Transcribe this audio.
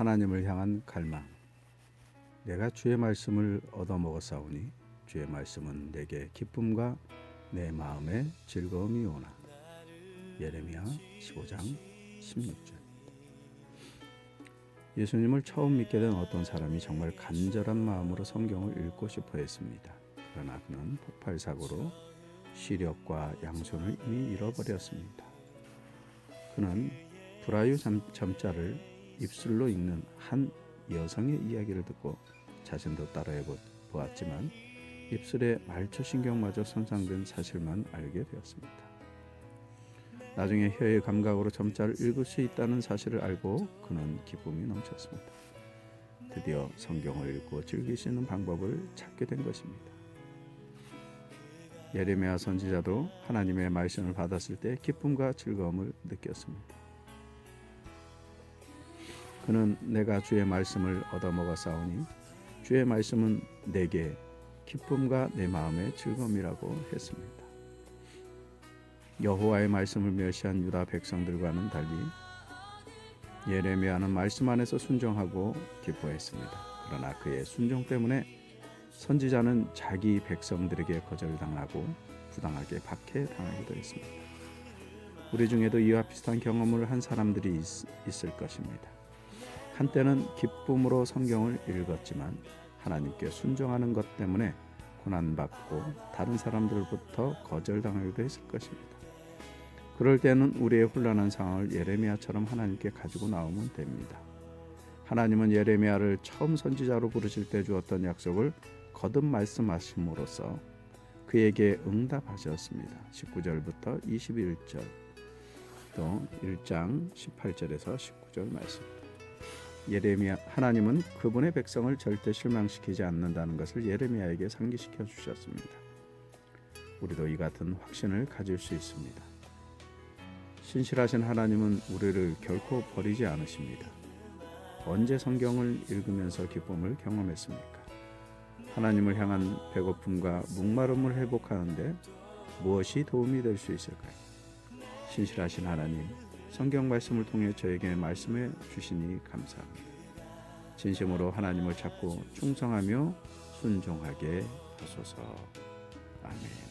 하나님을 향한 갈망. 내가 주의 말씀을 얻어먹었사오니 주의 말씀은 내게 기쁨과 내 마음에 즐거움이 오나. 예레미야 15장 16절. 예수님을 처음 믿게 된 어떤 사람이 정말 간절한 마음으로 성경을 읽고 싶어 했습니다. 그러나 그는 폭발 사고로 시력과 양손을 이미 잃어버렸습니다. 그는 브라유 점, 점자를 입술로 읽는 한 여성의 이야기를 듣고 자신도 따라해 보- 보았지만 입술의 말초신경마저 손상된 사실만 알게 되었습니다. 나중에 혀의 감각으로 점자를 읽을 수 있다는 사실을 알고 그는 기쁨이 넘쳤습니다. 드디어 성경을 읽고 있는 방법을 찾게 된 것입니다. 예레미야 선지자도 하나님의 말씀을 받았을 때 기쁨과 즐거움을 느꼈습니다. 그는 내가 주의 말씀을 얻어먹었사오니 주의 말씀은 내게 기쁨과 내 마음의 즐거움이라고 했습니다. 여호와의 말씀을 멸시한 유다 백성들과는 달리 예레미야는 말씀 안에서 순종하고 기뻐했습니다. 그러나 그의 순종 때문에 선지자는 자기 백성들에게 거절당하고 부당하게 박해당하기도 했습니다. 우리 중에도 이와 비슷한 경험을 한 사람들이 있, 있을 것입니다. 한때는 기쁨으로 성경을 읽었지만 하나님께 순종하는 것 때문에 고난받고 다른 사람들로부터 거절당하기도 했을 것입니다. 그럴 때는 우리의 혼란한 상황을 예레미야처럼 하나님께 가지고 나오면 됩니다. 하나님은 예레미야를 처음 선지자로 부르실 때 주었던 약속을 거듭 말씀하심으로써 그에게 응답하셨습니다. 19절부터 21절 또 1장 18절에서 19절 말씀. 예레미야 하나님은 그분의 백성을 절대 실망시키지 않는다는 것을 예레미야에게 상기시켜 주셨습니다. 우리도 이 같은 확신을 가질 수 있습니다. 신실하신 하나님은 우리를 결코 버리지 않으십니다. 언제 성경을 읽으면서 기쁨을 경험했습니까? 하나님을 향한 배고픔과 목마름을 회복하는데 무엇이 도움이 될 수 있을까요? 신실하신 하나님, 성경 말씀을 통해 저에게 말씀해 주시니 감사합니다. 진심으로 하나님을 찾고 충성하며 순종하게 하소서. 아멘.